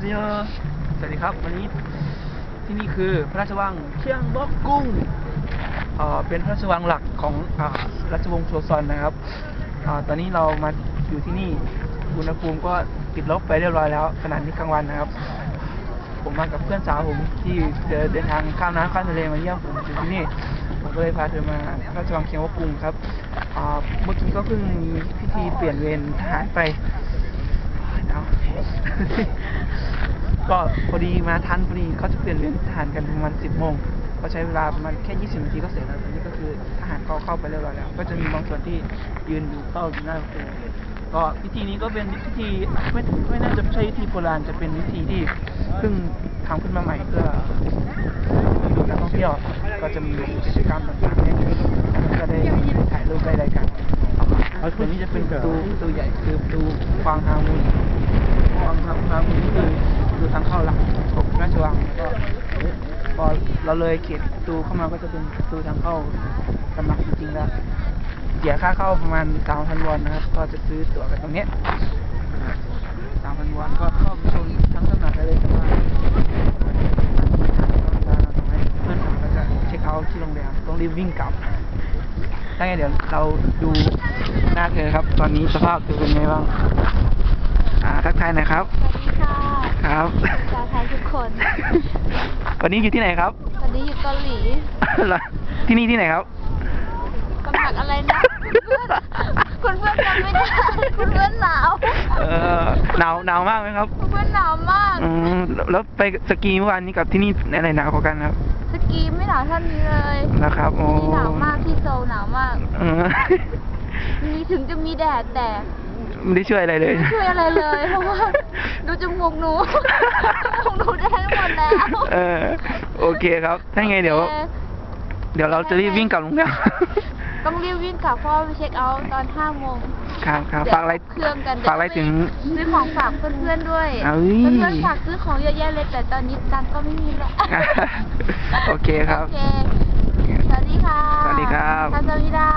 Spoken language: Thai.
เซียสวัสดีครับ วันนี้ที่นี่คือพระราชวังเชียงบอกกุ้งเป็นพระราชวังหลักของอราชวงศ์โชซอนนะครับอตอนนี้เรามาอยู่ที่นี่ อุณหภูมิก็ติดลบไปเรียบร้อยแล้วขณะนี้กลางวันนะครับ ผมมากับเพื่อนสาวผมที่จะเดินทางข้ามน้ำข้ามทะเลมาเยี่ยมผมอยู่ที่นี่ ผมก็เลยพาเธอมาพระราชวังเชียงวอกรุงครับเมื่อกี้ก็เพิ่งมีพิธีเปลี่ยนเวรทหารไปหนา ก็พอดีมาทันพอดีเขาจะเปลี่ยนเวรทหารกันประมาณ10โมงก็ใช้เวลาประมาณแค่ 20 นาทีก็เสร็จแล้วตอนนี้ก็คือทหารเขาเข้าไปเรียบร้อยแล้ว ก็จะมีบางส่วนที่ยืนอยู่เฝ้าอยู่หน้าประตูก็พิธีนี้ก็เป็นพิธีไม่ไม่น่าจะใช่พิธีโบราณจะเป็นพิธีที่เพิ่งทำขึ้นมาใหม่เพื่อดูนักท่องเที่ยวก็จะมีกิจกรรมต่างๆเนี่ยก็ได้ถ่ายรูปได้รายการแล้วตัวนี้จะเป็นประตูประตูใหญ่คือประตูกวางฮามูนวางทางทางนี้ คือดูทางเข้าหลักของราชวังแล้วก็พอเราเลยเขตประตูเข้ามาก็จะเป็นประตูทางเข้าตำหนักจริงๆแล้วเสียค่าเข้าประมาณสามพันวอนนะครับ ก็จะซื้อตั๋วกันตรงเนี้ยสามพันวอนก็เข้าไปชมทั้งตำหนักได้เลยแต่ว่าเพื่อนผมก็จะเช็คเอาท์ที่โรงแรมต้องรีบวิ่งกลับถ้าไงเดี๋ยวเราดูหน้าเธอครับ ตอนนี้สภาพเธอเป็นไงบ้าง อ่า ทักทายน่อยครับสวัสดี ค่ะครับชาวไทยทุกคนวันนี้อยู่ที่ไหนครับ ตอนนี้อยู่เกาหลี ที่นี่ที่ไหนครับตำหนักอะไรนะคุณเพื่อนคุณเพื่อนจำไม่ได้คุณเพื่อนหนาวเออหนาวหนาวมากไหมครับคุณเพื่อนหนาวมากอืมแล้วไปสกีเมื่อวานนี้กับที่นี่อะไรหนาวกว่ากันครับสกีไม่หนาวเท่านี้เลยนะครับโอ้ที่หนาวมากที่โซลหนาวมากเออมีถึงจะมีแดดแต่ ไม่ได้ช่วยอะไรเลย ไม่ช่วยอะไรเลยเพราะว่าดูจมูกหนูจมูกหนูแดงหมดแล้วเออโอเคครับถ้าไงเดี๋ยวโอคเดี๋ยวเราจะรีบวิ่งกลับโรงแรมต้องรีบวิ่งกลับเพราะว่าไปเช็คเอาท์ตอน5โมงครับครับเดี๋ยวฝากอะไรเครื่องกันฝากอะไรถึงซื้อของฝากเพื่อนๆด้วยเอ้ยเพื่อนๆฝากซื้อของเยอะแยะเลยแต่ตอนนี้ตังค์ก็ไม่มีแล้วโอเคครับโอเคสวัสดีค่ะสวัสดีครับคาซามิดา